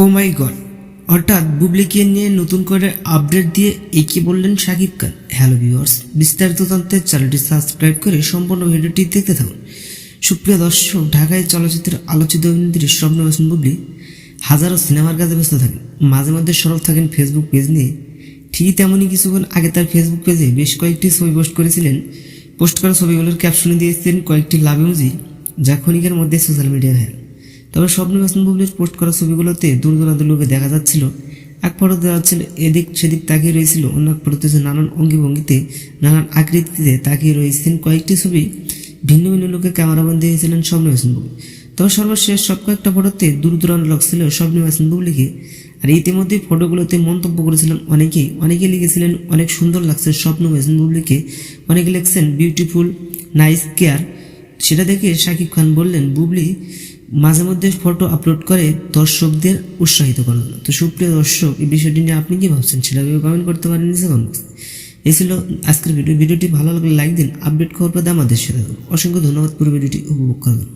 ও মাই god হঠাৎ বুবলিকে নিয়ে নতুন করে আপডেট দিয়ে একে বললেন শাকিব খান। হ্যালো ভিউয়ার্স বিস্তারিত জানতে চ্যানেলটি সাবস্ক্রাইব করে সম্পূর্ণ ভিডিওটি দেখতে থাকুন। সুপ্রিয় দর্শক, ঢাকায় চলচ্চিত্রের আলোচিত অভিনেত্রী স্বপ্ন হোসেন বুবলি হাজারো সিনেমার কাজে ব্যস্ত থাকেন। মাঝে মধ্যে সরব থাকেন ফেসবুক পেজ নিয়ে। ঠিকই তেমনই কিছুক্ষণ আগে তার ফেসবুক পেজে বেশ কয়েকটি ছবি পোস্ট করেছিলেন। পোস্ট করা ছবিগুলোর ক্যাপশনে দিয়েছিলেন কয়েকটি লাভ ইমোজি যা ক্ষণিকের মধ্যে সোশ্যাল মিডিয়ায় ভাইরাল তবে স্বপ্ন হাসান বুবলির পোস্ট করা ছবিগুলোতে দূর দূরান্ত লোকে দেখা যাচ্ছিল। এক ফটো দেওয়া ছিল এদিক সেদিক তাকিয়ে রয়েছিল অন্য এক ফটোতে নানান অঙ্গি ভঙ্গিতে নানান আকৃতিতে তাকিয়ে রয়েছেন কয়েকটি ছবি। ভিন্ন ভিন্ন লোকে ক্যামেরাবন্দি হয়েছিলেন স্বপ্ন হাসান বুবলি। তবে সর্বশেষ সব কয়েকটা ফটোতে দূর দূরান্ত লোক ছিল স্বপ্ন হাসান বুবলিকে। আর ইতিমধ্যে ফটোগুলোতে মন্তব্য করেছিলেন অনেকেই। অনেকে লিখেছিলেন, অনেক সুন্দর লাগছে স্বপ্ন হাসান বুবলিকে। অনেকে লিখছেন বিউটিফুল নাইস কেয়ার সেটা দেখে শাকিব খান বললেন, বুবলি মাঝে মধ্যে ফটো আপলোড করে দর্শকদের উৎসাহিত করার জন্য। তো সুপ্রিয় দর্শক, এই বিষয়টি নিয়ে আপনি কি ভাবছেন সেটা কমেন্ট করতে পারেন নিজে কমেন্ট এই ছিল আজকের ভিডিও ভিডিওটি ভালো লাগলে লাইক দিন আপডেট খবর পেতে আমাদের সাথে। অসংখ্য ধন্যবাদ, পুরো ভিডিওটি উপভোগ করবেন